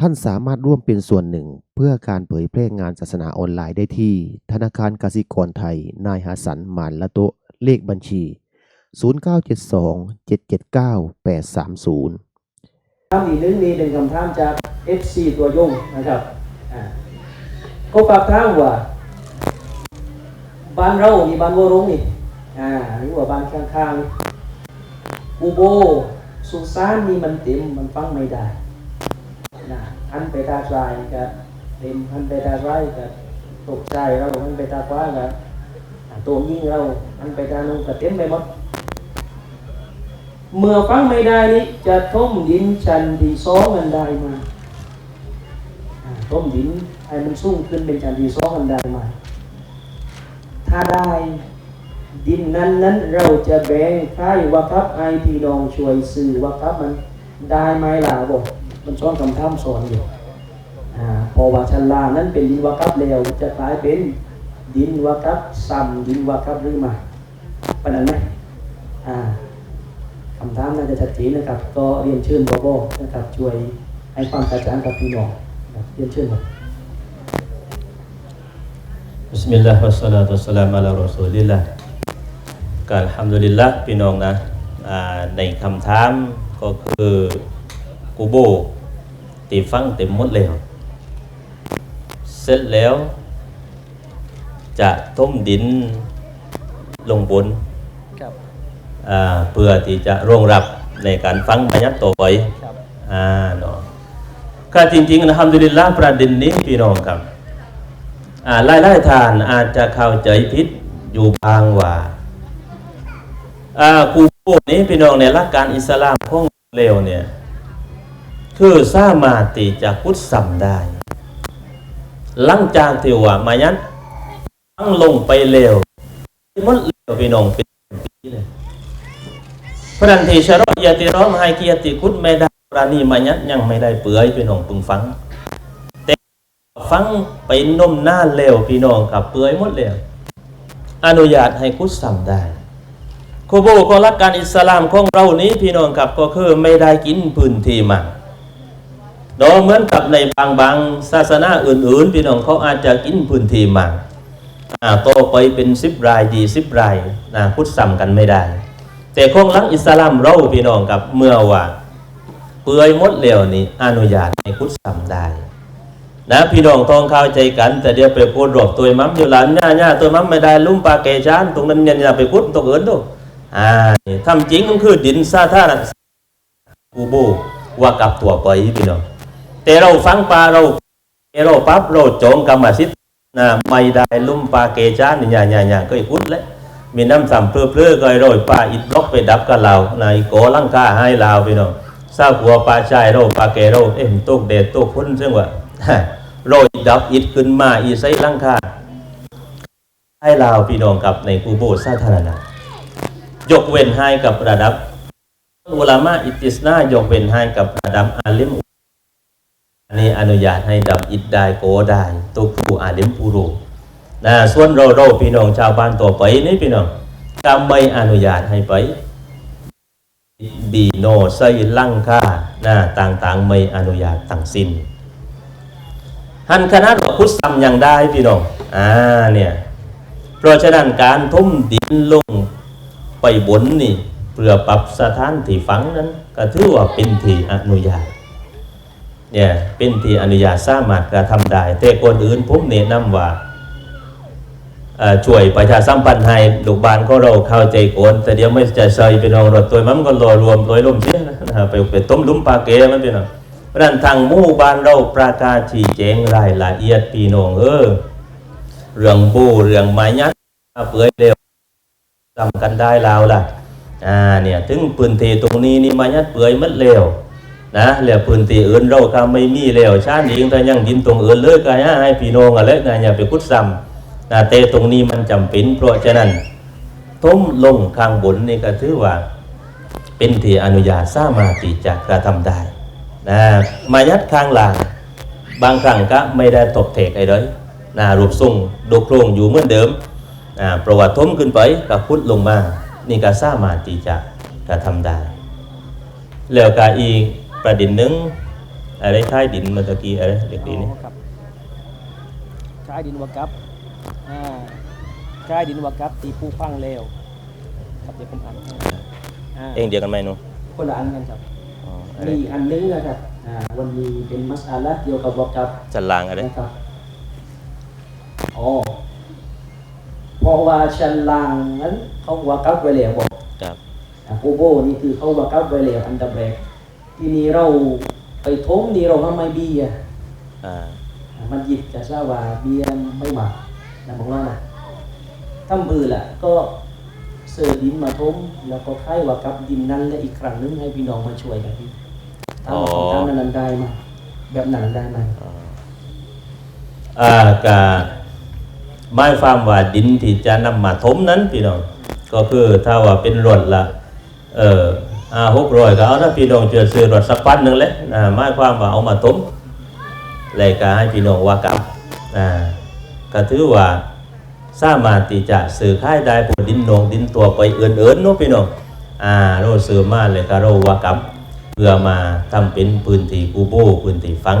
ท่านสามารถร่วมเป็นส่วนหนึ่ง เพื่อการเผยแพร่งานศาสนาออนไลน์ได้ที่ ธนาคารกสิกรไทย นายหาสันหมานละโตเลขบัญชี 0972 779 830คำอีหนึงนี่เป็นคำถามจาก FC ตัวยงนะครับอ่าเขาฝากถามว่าบ้านเรานี่บ้านวัวรงนี่อ่าหรือว่าบ้านข้างๆอุโบสุสานนี่มันเต็มมันฟังไม่ได้ นะหันไปตาซ้ายก็เต็มหันไปตาซ้ายก็ตกใจเราหันไปตาขวาก็อ่าตัวยิ่งเราหันไปตาโน้นก็เต็มไปหมดเมื่อฟังไม่ได้นี้จะท่มดินชันที่สองกันได้มาท่มดินให้มันสูงขึ้นเป็นชันที่สองกันได้มา ถ้าได้ดินนั้นนั้นเราจะแบ่งค่ายว่าครับไอพี่น้องช่วยซื้อว่าครับมันได้ไหมล่ะบอก มันสอนคำถามสอนอยู่พอว่าชั้นล่างนั้นเป็นดินวาครับแล้วจะกลายเป็นดินวาครับซ้ำดินวาครับหรือไม่ปะนั้นไหมคำถามน่าจะชัดเจนนะครับ ก็เรียนเชิญบอบนะครับช่วยให้ความกระจ่างกับพี่น้องเรียนเชิญครับ Bismillah wassalatu wassalamu ala rasulillah กอัลฮัมดุลิลละพี่น้องนะในคำถามก็คือกูโบ ตีฟังเต็มหมดแล้ว เสร็จแล้ว จะต้มดินลงบนครับอ่าเพื่อที่จะรองรับในการฟังบัญญัติต่อไปครับอ่าเนาะก็จริงๆอัลฮัมดุลิลละประเด็นนี้พี่น้องครับอ่าไล่ไล่ทานอาจจะเข้าใจผิดอยู่บางว่าอ่ากูพูดนี้พี่น้องในหลักการอิสลามของเร็วเนี่ย คือสามารถที่จะพุทธสัมได้ หลังจากที่ว่ามายันตั้งลงไปเร็วมันเร็วพี่น้องเป็นปีเลยพระนันทีชรอยาติร้องให้เกียรติคุดไม่ได้ปราณีมายันยังไม่ได้เปื่อยพี่น้องพึงฟังฟังไปนมหน้าเร็วพี่น้องกับเปื่อยหมดแล้วอนุญาตให้คุดสัมได้โคโบของรักการอิสลามของเรานี้พี่น้องครับก็คือไม่ได้กินพื้นที่มัน เนาเหมือนกับในบางบางศาสนาอื่น ๆ พี่น้องเขาอาจจะกินพื้นที่มันอ่าโตไปเป็นสิบรายดีสิบรายนะคุดสัมกันไม่ได้ แต่ของรักอิสลามเราพี่น้องกับเมื่อว่าเปื่อยมดแล้วนี่อนุญาตให้คุดสัมได้นะพี่น้องต้องเข้าใจกัน แต่เดี๋ยวไปพูดรบตัวมัมอยู่หลานย่าย่าตัวมัมไม่ได้ลุ่มปลาเกจานตรงนั้นเนี่ยไปพูดตรงอื่นดูอ่าทำจริงก็คือดินสาธารณะกูโบว่ากับตัวไปพี่น้อง แต่เราฟังปลาเราเราปั๊บเราโจงกรรมสิทธิ์นะไม่ได้ลุ่มปลาเกจานนี่ยาย่าก็อีกพูดแล้วมีน้ำสัมเพลอเพลอก็ไอ้โรยปลาอิดบล็อกไปดับกับเรานายโกลังกาให้เราพี่น้องทราบหัวปลาชายเราปลาเกเราเอ็มตุกเดดตุกพุ่นซึ่งว่าโรยดับอิดขึ้นมาอีไซลังคาให้ลาวพี่น้องกับในกูโบสาธารณะยกเว้นให้กับระดับอุลามะอิติสนายกเว้นให้กับระดับอาลิมอั นนี้อนุญาตให้ดับอิดได้โกได้ตุกผู้อาลิมปูรูนะส่วนเราเราพี่น้องชาวบ้านต่อไปนี่พี่น้องก็ไม่อนุญาตให้ไปบีโนไซลังคานะต่างๆไม่อนุญาตทั้งสิ้นหันคณะว่าพุทธสัมยังได้พี่น้องอ่าเนี่ยเพราะฉะนั้นการทุ่มดินลงไปบนนี่เพื่อปรับสถานที่ฝังนั้นก็ถือว่าเป็นที่อนุญาต เนี่ยเป็นที่อนุญาตสามารถกระทำได้ แต่คนอื่นผมแนะนำว่าช่วยประชาสัมพันธ์ให้ลูกบ้านของเราเข้าใจโกนแต่เดี๋ยวไม่จะใส่พี่น้องรถตัวมันก็รอรวมตัวลมเสียนะไปไปต้มลุ่มปลาเกมันพี่น้องเพราะนั้นทางหมู่บ้านเราประกาศชี้แจงรายละเอียดพี่น้องเออเรื่องบูเรื่องไม้ยัดเปื่อยเร็วจำกันได้แล้วล่ะอ่าเนี่ยถึงพื้นที่ตรงนี้นี่ไม้ยัดเปื่อยมัดเร็ว นะแล้วพื้นที่อื่นเราก็ไม่มีเร็วชาติยิงแต่ยังดินตรงอื่นเลยก็ให้พี่น้องอะไรนะอย่าไปคุดซ้ำนะแต่ตรงนี้มันจำเป็น เพราะฉะนั้นทุ่มลงข้างบนนี่ก็ถือว่า เป็นที่อนุญาตสามารถที่จะกระทำได้นะมายัดข้างหลังบางครั้งก็ไม่ได้ตกเทกไอ้เลยนะรูปทรงดูโครงอยู่เหมือนเดิมนะประวัติทมขึ้นไปก็พุดลงมา นี่ก็สามารถที่จะกระทำได้แล้วก็อีก ประเด็นหนึ่งอะไรท้ายดินเมื่อตะกี้อะไรเด็กดีนี่อ๋อครับคล้ายดินวากับอ่าคล้ายดินวากับตีผู้ฟังแล้วครับเดี๋ยวผมอ่านให้อ่าเองเดียวกันไหมหนูคนละอันกันครับอ๋ออะไรมีอีกอันนึงนะครับอ่าวันนี้เป็นมัสอาละเกี่ยวกับวากับจันลางอะไรนะครับอ๋อเพราะว่าชั้นล่างนั้นเขาวากับไว้แล้วบอกครับอะโกโบนี่คือเขาวากับไว้แล้วอันดับแรก ทีนี้เราไปทมนี่เราทำไมเบียร์อ่าอะมันหยิบจะทราบว่าเบียร์ไม่มานะของเรานะทำบือละก็เสิร์ฟดินมาทมแล้วก็ค่ายวากับดินนั้นและอีกครั้งนึงให้พี่น้องมาช่วยกันพี่ทำของทางนั้นได้ไหมแบบนั้นได้ไหมอ่ากาไม้ฟาร์มว่าดินที่จะนำมาถมนั้นพี่น้องก็คือถ้าว่าเป็นรถละเอออ่า หกร้อยก็เอานะพี่น้องเจอซื้อรถสักปันหนึ่งเลยนะไม้ความว่าเอามาถมเลยก็ให้พี่น้องว่ากับอ่าก็ถือว่าสามารถที่จะซื้อขายได้บนดินนองดินตัวไปเอื่นๆเนาะพี่น้องอ่าเราซื้อมาเลยก็เราว่ากับเพื่อมาทำเป็นพื้นที่กูโบพื้นที่ฟัง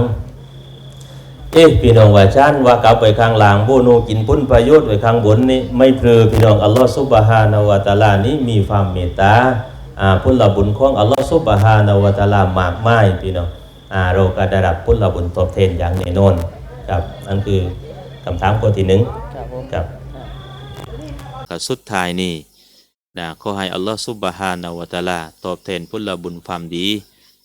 เอ๊ะพี่น้องว่าชันว่ากับไปข้างหลังโบโนกินพุ่นประโยชน์ไปข้างบนนี่ไม่เพลือพี่น้องอัลลอฮฺซุบฮานาวะตะอาลานี้มีความเมตตา พุทธบุญของอัลลอฮฺซุบฮานาวะตะอาลามากมายพี่น้องอ่าเราก็ได้รับพุทธบุญตอบแทนอย่างแน่นอนครับนั่นคือคำถามข้อที่หนึ่งครับผมครับอ่าก็สุดท้ายนี่นะขอให้อัลลอฮฺซุบฮานาวะตะอาลาตอบแทนพุทธบุญความดี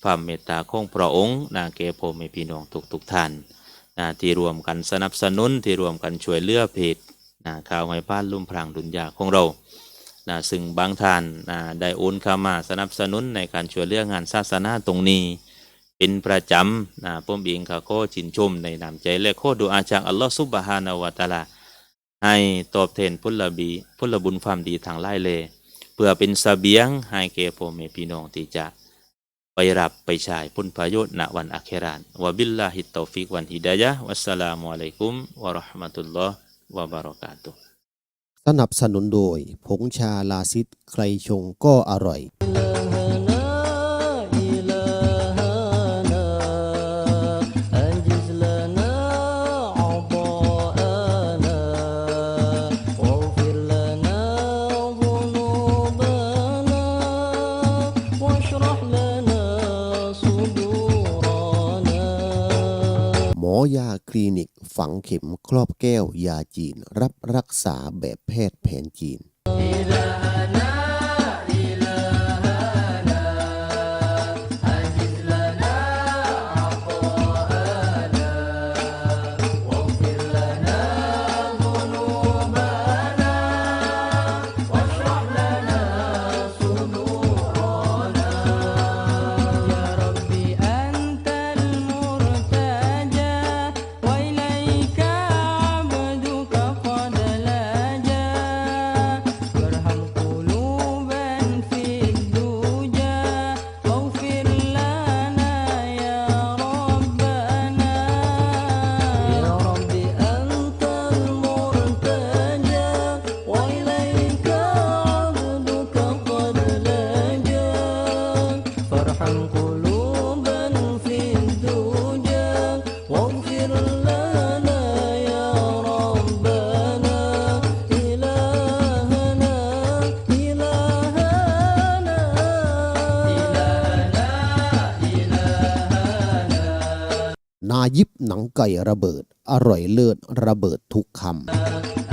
ความเมตตาของพระองค์นะแก่พ่อแม่พี่น้องทุกทุกๆท่านนะที่รวมกันสนับสนุนที่รวมกันช่วยเหลือเพจนะข่าวให้บ้านลุ่มพรางดุนยาของเรา นะซึ่งบางท่านนะได้โอนเข้ามาสนับสนุนในการช่วยเหลืองานศาสนาตรงนี้ เป็นประจำนะผมเองก็ขอชินชมในนามใจและขอดุอาจากอัลลอฮฺซุบฮานาวะตะอาลาให้ตอบแทนพุทธบีพุทธบุญความดีทางไล่เลเพื่อเป็นเสบียงให้แก่พ่อแม่พี่น้องที่จะไปรับไปใช้พ้นประโยชน์ณวันอาเครานวะบิลลาฮิตตอฟิกวันฮิดายะวัสสลามุอะลัยกุมวะราะห์มะตุลลอฮ์วะบารอกาตุฮ์ สนับสนุนโดย ผงชาลาซิดใครชงก็อร่อย ยาคลินิก ฝังเข็มครอบแก้วยาจีน รับรักษาแบบแพทย์แผนจีน ยิบหนังไก่ระเบิด อร่อยเลิศระเบิดทุกคำ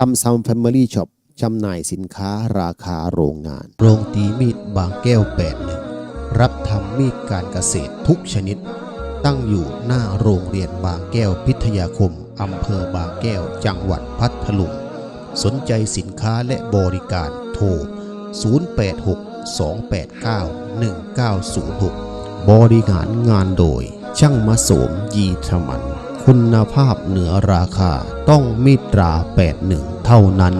ซัมซัมแฟมิลี่ช็อปจำหน่ายสินค้าราคาโรงงาน โรงตีมีดบางแก้วแปดหนึ่งรับทำมีดการเกษตรทุกชนิด ตั้งอยู่หน้าโรงเรียนบางแก้วพิทยาคมอำเภอบางแก้วจังหวัดพัทลุง สนใจสินค้าและบริการโทร 086 289 1906 บริหารงานโดย ช่างมาสมยีทมัน คุณภาพเหนือราคาต้องมิตรา 81 เท่านั้น